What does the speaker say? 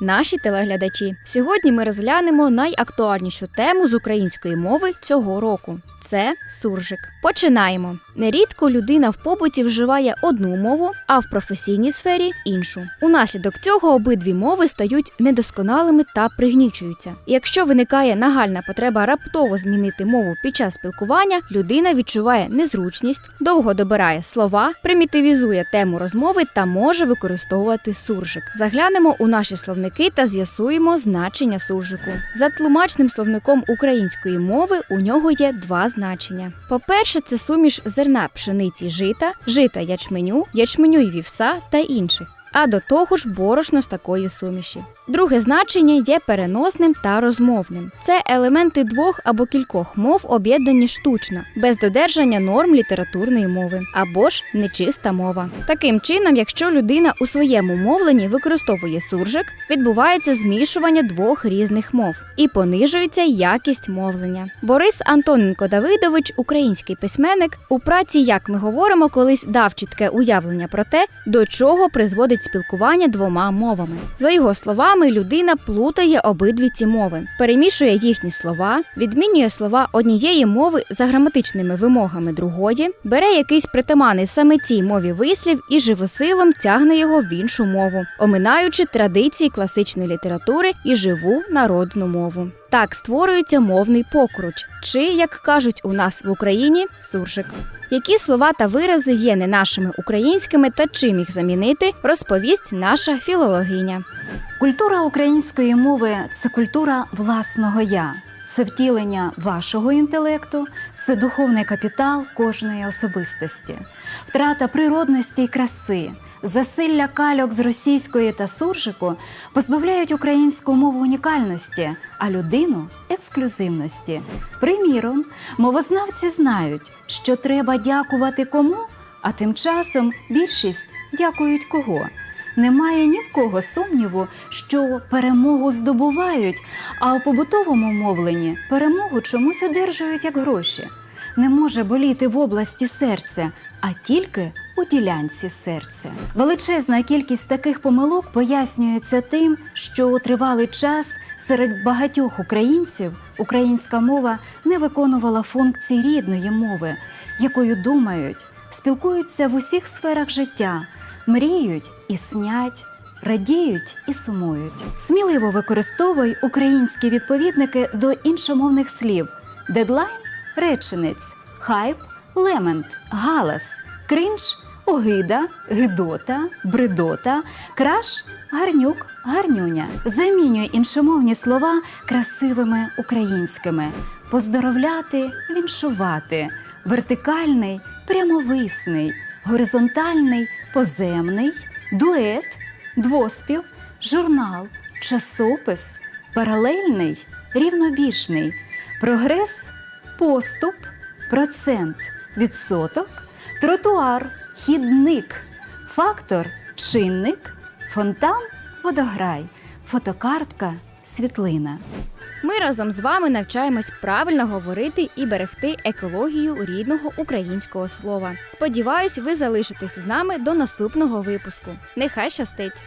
наші телеглядачі. Сьогодні ми розглянемо найактуальнішу тему з української мови цього року. Це суржик. Починаємо. Нерідко людина в побуті вживає одну мову, а в професійній сфері іншу. Унаслідок цього обидві мови стають недосконалими та пригнічуються. Якщо виникає нагальна потреба раптово змінити мову під час спілкування, людина відчуває незручність, довго добирає слова, примітивізує тему розмови та може використовувати суржик. Заглянемо у наші словники та з'ясуємо значення суржику. За тлумачним словником української мови у нього є два значення. По-перше, це суміш зерна пшениці жита, жита ячменю, ячменю й вівса та інших. А до того ж борошно з такої суміші. Друге значення є переносним та розмовним. Це елементи двох або кількох мов, об'єднані штучно, без додержання норм літературної мови, або ж нечиста мова. Таким чином, якщо людина у своєму мовленні використовує суржик, відбувається змішування двох різних мов і понижується якість мовлення. Борис Антоненко Давидович, український письменник, у праці Як ми говоримо, колись дав чітке уявлення про те, до чого призводить спілкування двома мовами. За його словами, людина плутає обидві ці мови, перемішує їхні слова, відмінює слова однієї мови за граматичними вимогами другої, бере якийсь притаманий саме цій мові вислів і живосилом тягне його в іншу мову, оминаючи традиції класичної літератури і живу народну мову. Так створюється мовний покруч, чи, як кажуть у нас в Україні, суржик. Які слова та вирази є не нашими українськими та чим їх замінити, розповість наша філологиня. Культура української мови це культура власного я. Це втілення вашого інтелекту, це духовний капітал кожної особистості, втрата природності й краси, засилля кальок з російської та суржику позбавляють українську мову унікальності, а людину ексклюзивності. Приміром, мовознавці знають, що треба дякувати кому, а тим часом більшість дякують кого. Немає ні в кого сумніву, що перемогу здобувають, а у побутовому мовленні перемогу чомусь одержують як гроші. Не може боліти в області серця, а тільки у ділянці серця. Величезна кількість таких помилок пояснюється тим, що у тривалий час серед багатьох українців українська мова не виконувала функцій рідної мови, якою думають, спілкуються в усіх сферах життя мріють і снять, радіють і сумують. Сміливо використовуй українські відповідники до іншомовних слів: дедлайн реченець, хайп, лемент, галас, кринж, огида, гидота, бредота, краш, гарнюк, гарнюня. Замінюй іншомовні слова красивими українськими. Поздоровляти, віншувати, вертикальний, прямовисний, горизонтальний, поземний, дует, двоспів, журнал, часопис, паралельний, рівнобіжний, прогрес, поступ, процент, відсоток, тротуар, хідник, фактор, чинник, фонтан, водограй, фотокартка, світлина. Ми разом з вами навчаємось правильно говорити і берегти екологію рідного українського слова. Сподіваюсь, ви залишитесь з нами до наступного випуску. Нехай щастить!